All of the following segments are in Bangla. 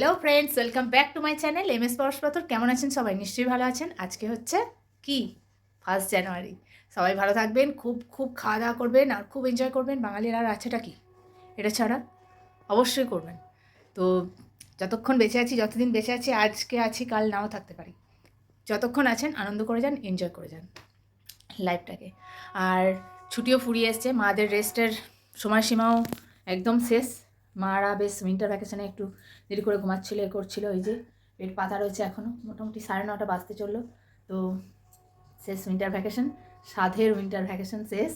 Hello friends, welcome back to my channel M S Parashpathar কেমন আছেন সবাই? নিশ্চয়ই ভালো আছেন। আজকে হচ্ছে কি? First January. সবাই ভালো থাকবেন, খুব খুব খাওয়া দাওয়া করবেন আর খুব এনজয় করবেন। বাঙালির আর আছেটা কি? এটা ছাড়া অবশ্যই করবেন। তো যতক্ষণ বেঁচে আছি, যতদিন বেঁচে আছি, আজকে আছি, কাল নাও থাকতে পারি। যতক্ষণ আছেন, আনন্দ করে যান, এনজয় করে যান লাইফটাকে। আর ছুটিও ফুরিয়ে এসছে। মাদের রেস্টের সময়সীমাও একদম শেষ। মারা বেশ উইন্টার ভ্যাকেশনে একটু দেরি করে ঘুমাচ্ছিল এ করছিল ওই যে পেট পাতা রয়েছে এখনও মোটামুটি সাড়ে নটা বাজতে চলল। তো শেষ উইন্টার ভ্যাকেশন সাধের উইন্টার ভ্যাকেশন শেষ।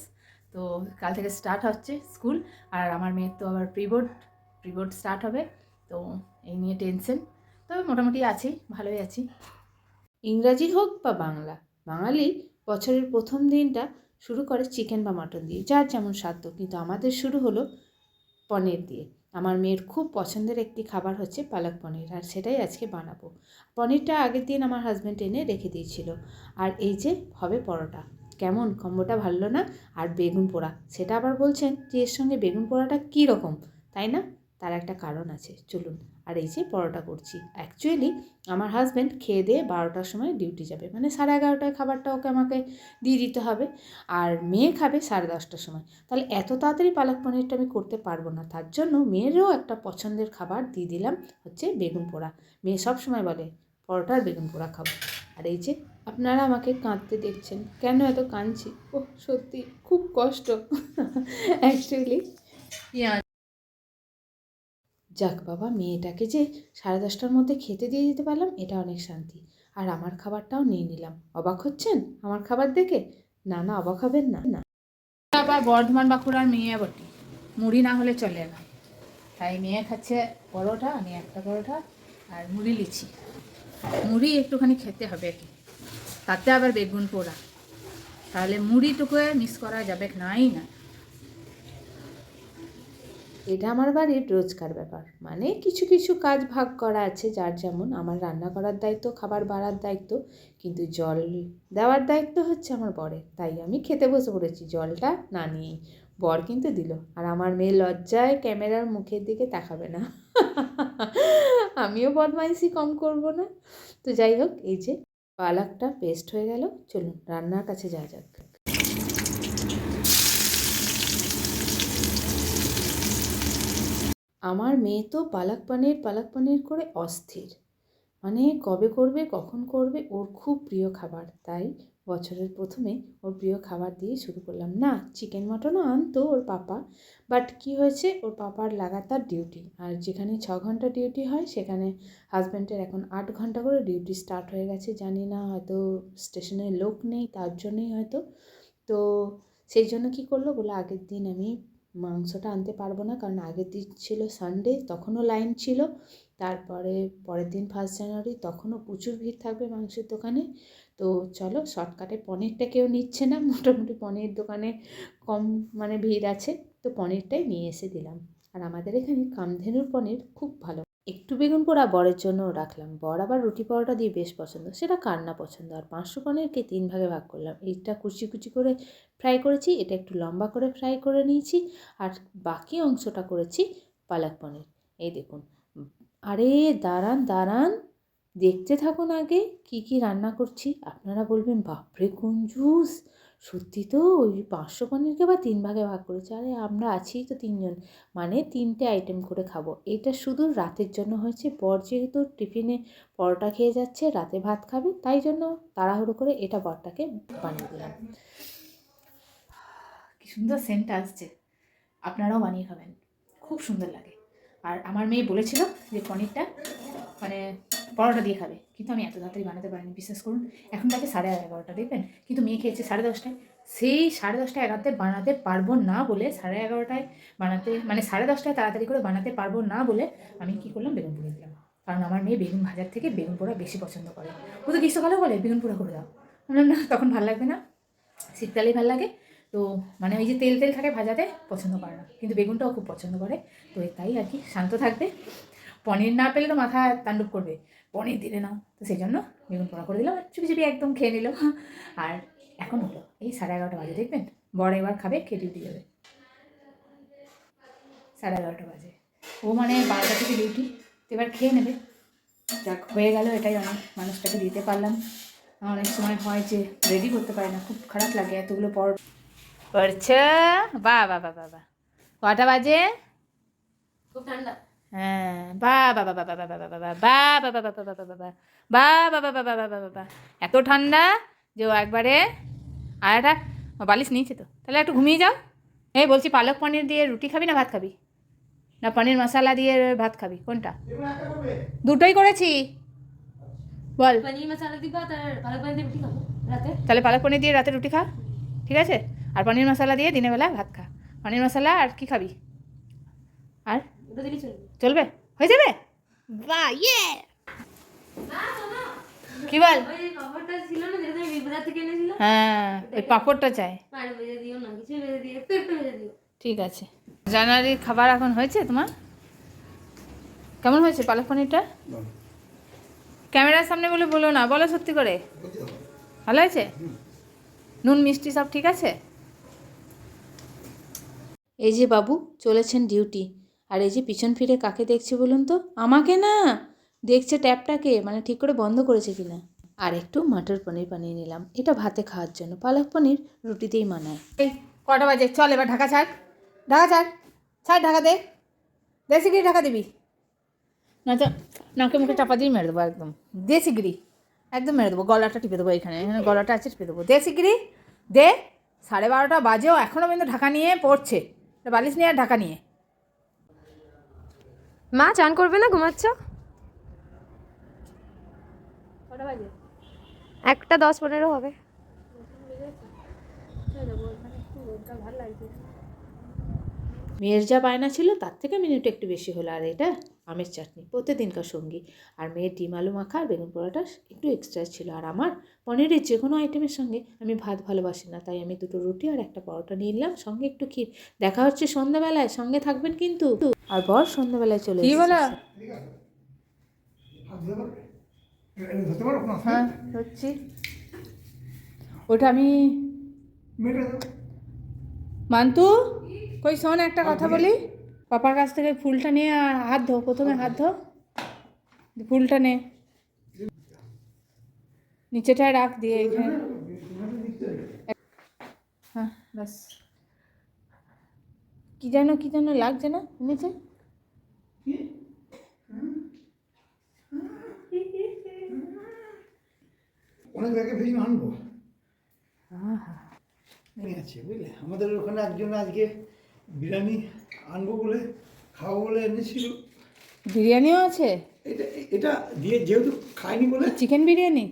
তো কাল থেকে স্টার্ট হচ্ছে স্কুল আর আমার মেয়ের তো আবার প্রিবোর্ড প্রিবোর্ড স্টার্ট হবে। তো এই নিয়ে টেনশন তবে মোটামুটি আছি, ভালোই আছি। ইংরাজি হোক বা বাংলা, বাঙালি বছরের প্রথম দিনটা শুরু করে চিকেন বা মাটন দিয়ে। যার যেমন সাধ্য, কিন্তু আমাদের শুরু হলো পনির দিয়ে। আমার মেয়ের খুব পছন্দের একটি খাবার হচ্ছে পালক পনির, আর সেটাই আজকে বানাবো। পনিরটা আগের দিন আমার হাজব্যান্ড এনে রেখে দিয়েছিল। আর এই যে, হবে পরোটা। কেমন? কম্বোটা ভালো না? আর বেগুন পোড়া। সেটা আবার বলছেন যে, এর সঙ্গে বেগুন পোড়াটা কী রকম? তাই না? তার একটা কারণ আছে, চলুন। আর এই যে পরোটা করছি। অ্যাকচুয়ালি আমার হাজব্যান্ড খেয়ে দিয়ে বারোটার সময় ডিউটি যাবে। মানে সাড়ে এগারোটায় খাবারটা ওকে আমাকে দিয়ে দিতে হবে। আর মেয়ে খাবে সাড়ে দশটার সময়। তাহলে এত তাড়াতাড়ি পালক পনিরটা আমি করতে পারব না। তার জন্য মেয়েরও একটা পছন্দের খাবার দিয়ে দিলাম হচ্ছে বেগুন পোড়া। মেয়ে সব সময় বলে, পরোটা আর বেগুন পোড়া খাব। আর এই যে আপনারা আমাকে কাঁদতে দেখছেন। কেন এত কাঁদছি? ও সত্যি, খুব কষ্ট। অ্যাকচুয়ালি যাক বাবা, মেয়েটাকে যে সাড়ে দশটার মধ্যে খেতে দিয়ে দিতে পারলাম, এটা অনেক শান্তি। আর আমার খাবারটাও নিয়ে নিলাম। অবাক হচ্ছেন? আমার খাবার দেখে? না না, অবাক হবেন না। না। আবার বর্ধমান বাঁকুড়ার মেয়ে বটি। মুড়ি না হলে চলে না। তাই মেয়ে খাচ্ছে পরোটা, আমি একটা পরোটা আর মুড়ি লিচি। মুড়ি একটুখানি খেতে হবে কি। তাতে আবার বেগুন পোড়া। তাহলে মুড়িটুকু মিস করা যাবে, নাই না। এটা আমার বাড়ির রোজকার ব্যাপার। মানে কিছু কিছু কাজ ভাগ করা আছে, যার যেমন আমার রান্না করার দায়িত্ব, খাবার বাড়ার দায়িত্ব, কিন্তু জল দেওয়ার দায়িত্ব হচ্ছে আমার বরের। তাই আমি খেতে বসে পড়েছি, জলটা না নিয়েই। বর কিন্তু দিল, আর আমার মেয়ে লজ্জায় ক্যামেরার মুখের দিকে তাকাবে না। আমিও বদমাইশি কম করব না। তো যাই হোক, এই যে পালাকটা পেস্ট হয়ে গেল, চলুন রান্নার কাছে যা যাক। আমার মেয়ে তো পালাক পানির পালাক পানির করে অস্থির। মানে কবে করবে, কখন করবে, ওর খুব প্রিয় খাবার। তাই বছরের প্রথমে ওর প্রিয় খাবার দিয়ে শুরু করলাম। না চিকেন মটনও আনতো ওর পাপা বাট কি হয়েছে, ওর পাপার লাগাতার ডিউটি আর যেখানে ছ ঘণ্টা ডিউটি হয়, সেখানে হাজব্যান্ডের এখন আট ঘণ্টা করে ডিউটি স্টার্ট হয়ে গেছে। জানি না, হয়তো স্টেশনে লোক নেই, তার জন্যই হয়তো। তো সেই জন্য কী করল বলে আগের দিন আমি মাংসটা আনতে পারব না, কারণ আগের দিন ছিল সানডে তখনও লাইন ছিল। তারপরে পরের দিন ফার্স্ট জানুয়ারি তখনও প্রচুর ভিড় থাকবে মাংসের দোকানে। তো চলো শর্টকাটে পনিরটা কেউ নিচ্ছে না, মোটামুটি পনির দোকানে কম মানে ভিড় আছে। তো পনিরটাই নিয়ে এসে দিলাম। আর আমাদের এখানে কামধেনুর পনির খুব ভালো। একটু বেগুন পোড়া বরের জন্যও রাখলাম। বর আবার রুটি পরোটা দিয়ে বেশ পছন্দ। সেটা কার না পছন্দ? আর পাঁচশো পনিরকে তিন ভাগে ভাগ করলাম। এইটা কুচি কুচি করে ফ্রাই করেছি, এটা একটু লম্বা করে ফ্রাই করে নিয়েছি, আর বাকি অংশটা করেছি পালক পনির। এই দেখুন। আরে দাঁড়ান দাঁড়ান। দেখতে থাকুন আগে কি কি রান্না করছি। আপনারা বলবেন, বাপরে, কোন জুস? সত্যি তো, ওই পাঁচশো পনিরকে বা তিন ভাগে ভাগ করেছে। আরে, আমরা আছি তো তিনজন। মানে তিনটে আইটেম করে খাব। এটা শুধু রাতের জন্য হয়েছে। বর যেহেতু টিফিনে পরোটা খেয়ে যাচ্ছে, রাতে ভাত খাবে, তাই জন্য তাড়াহুড়ো করে এটা বরটাকে বানিয়ে দিলাম। কি সুন্দর সেন্ট আসছে। আপনারাও বানিয়ে খাবেন। খুব সুন্দর লাগে। আর আমার মেয়ে বলেছিল যে পনিরটা মানে পরোটা দিয়ে খাবে। কিন্তু আমি এত তাড়াতাড়ি বানাতে পারিনি, বিশ্বাস করুন। এখন তাকে সাড়ে এগারোটা দেখবেন কিন্তু মেয়ে খেয়েছে সাড়ে দশটায়। সেই সাড়ে দশটা এগারোতে বানাতে পারব না বলে সাড়ে এগারোটায় বানাতে মানে সাড়ে দশটায় তাড়াতাড়ি করে বানাতে পারব না বলে আমি কী করলাম? বেগুন পুড়ে দিলাম। কারণ আমার মেয়ে বেগুন ভাজার থেকে বেগুন পোড়া বেশি পছন্দ করে। ও তো গ্রীষ্মকালেও বলে, বেগুন পোড়া করে দাও। না, তখন ভালো লাগবে না। শীতকালেই ভালো লাগে। তো মানে ওই যে তেল তেল থাকে ভাজাতে, পছন্দ করে না। কিন্তু বেগুনটাও খুব পছন্দ করে। তো তাই আর কি, শান্ত থাকবে। পনির না পেলে তো মাথা তাণ্ডব করবে। পনির দিলে না, তো সেই জন্য বেগুন পোড়া করে দিলাম চুপি চুপি একদম খেয়ে নিল। আর এখন হলো, এই সাড়ে এগারোটা বাজে, দেখবেন? বড় এবার খাবে খেয়ে ডিউটি যাবে। সাড়ে এগারোটা বাজে। ও মানে বারোটা থেকে ডিউটি তো এবার খেয়ে নেবে। যাক, হয়ে গেল, এটাই অনেক মানুষটাকে দিতে পারলাম। অনেক সময় হয় যে রেডি করতে পারে না, খুব খারাপ লাগে এতগুলো পর। বা বা বা বা বা কটা বাজে? খুব ঠান্ডা। হ্যাঁ বা বাবা এত ঠান্ডা যে একবারে আর একটা বালিশ নিয়েছে তো তাহলে একটু ঘুমিয়ে যাও এই বলছি পালক পনির দিয়ে রুটি খাবি না ভাত খাবি না পনির মশলা দিয়ে ভাত খাবি কোনটা দুটোই করেছি বল রাতে তাহলে পালক পনির দিয়ে রাতে রুটি খা ঠিক আছে আর পনির মশলা দিয়ে দিনের বেলা ভাত খা পনির মশলা আর কি খাবি আর চলবে চলবে? হয়ে যাবে? বাহ ইয়ে! কি বল? হ্যাঁ ওই পাঁপড়টা চাই। ঠিক আছে। জানুয়ারির খাবার এখন হয়েছে তোমার? কেমন হয়েছে পালক পনিরটা? ক্যামেরার সামনে বলে বলো না বলো সত্যি করে। ভালো হয়েছে? নুন মিষ্টি সব ঠিক আছে? এই যে বাবু চলেছেন ডিউটি। আর এই যে পিছন ফিরে কাকে দেখছে বলুন তো? আমাকে না? দেখছে ট্যাপটাকে মানে ঠিক করে বন্ধ করেছে কিনা। আর একটু মাটর পনির বানিয়ে নিলাম। এটা ভাতে খাওয়ার জন্য। পালক পনির রুটিতেই মানায়। এই কটা বাজে? চল এবার ঢাকা ছাড়। ঢাকা ছাড়। ছাড় ঢাকা দে। দেশি গিরি ঢাকা দিবি। না তো নাকে মুখে চাপা দিয়ে মেরে দেবো একদম। দেশি গিরি একদম মেরে দেবো। গলাটা টিপে দেবো এখানে। এখানে গলাটা আছে, টিপে দেবো। দেশি গিরি দে। সাড়ে বারোটা বাজেও এখনও কিন্তু ঢাকা নিয়ে পড়ছে। বালিশ নিয়ে আর ঢাকা নিয়ে। মা, চান করবে না? ঘুমাচ্ছ? একটা দশ পনেরো হবে। মেয়ের যা বায়না ছিল, তার থেকে মিনিট একটু বেশি হলো। আর এটা? আমের চাটনি প্রতিদিনকার সঙ্গী। আর মেয়ের ডিম আলু মাখা আর বেগুন পোড়াটা একটু এক্সট্রা ছিল। আর আমার পনিরের যে কোনো আইটেমের সঙ্গে আমি ভাত ভালোবাসি না তাই আমি দুটো রুটি আর একটা পরোটা নিয়ে নিলাম। সঙ্গে একটু ক্ষীর। দেখা হচ্ছে সন্ধ্যাবেলায় সঙ্গে থাকবেন কিন্তু। আর বর সন্ধ্যাবেলায় চলে হ্যাঁ হচ্ছি ওটা আমি মান্তু কই শোন একটা কথা বলি। পাপার কাছ থেকে ফুলটা নিয়ে আর হাত ধো প্রথমে হাত ধো। ফুলটা নে। নিচেটায় রাখ দিয়ে এখানে। হ্যাঁ ব্যাস। কি যেন কি যেন লাগছে না নিচে? অনেক ভেজে আনব। আছে বুঝলে? আমাদের ওখানে একজন আজকে বিরিয়ানি আনব বলে খাব বলে এনেছিল। বিরিয়ানিও আছে? এটা এটা দিয়ে যেহেতু খাইনি বলে চিকেন বিরিয়ানি?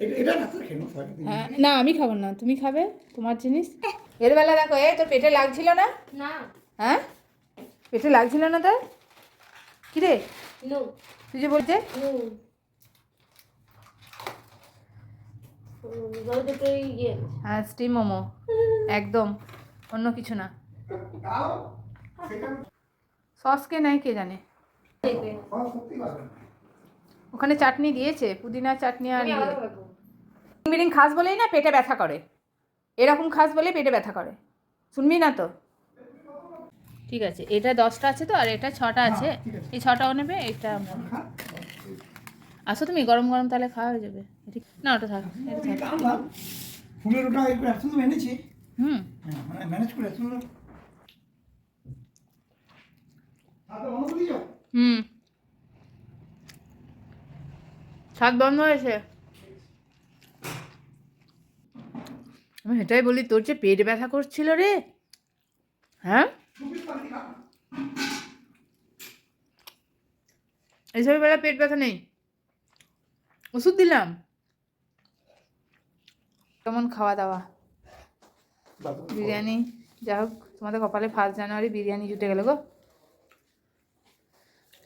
এটা এটা না তো কেন সরি হ্যাঁ না আমি খাব না। তুমি খাবে? তোমার জিনিস? এর বেলা দেখো এ তোর পেটে লাগছিল না? না। হ্যাঁ? পেটে লাগছিল না তোর? কিরে? তুই যে বলছে? ইয়ে। হ্যাঁ স্টিম মোমো। একদম। অন্য কিছু না। সস কে নেয় কে জানে? ওখানে চাটনি দিয়েছে পুদিনা চাটনি আর ইয়ে। বিড়িং খাস বলেই না পেটে ব্যথা করে। এরকম খাস বলেই পেটে ব্যথা করে। শুনবি না তো? ঠিক আছে এটা দশটা আছে তো আর এটা ছটা আছে। এই ছটাও নেবে এটা আসো তুমি গরম গরম তাহলে খাওয়া হয়ে যাবে। এটা- না ওটা থাক এটা থাক। ফুলের ওটা একটু হুম। হ্যাঁ মানে ম্যানেজ করে এত সুন্দর হাতে বন্ধ করে দিও হুম। ছাদ বন্ধ হয়েছে। আমি এটাই বলি তোর যে পেট ব্যথা করছিল রে। হ্যাঁ? এইসব বেলা পেট ব্যথা নেই। ওষুধ দিলাম। কেমন খাওয়া দাওয়া? বিরিয়ানি যাই হোক তোমাদের কপালে ফার্স্ট জানুয়ারি বিরিয়ানি জুটে গেল গো।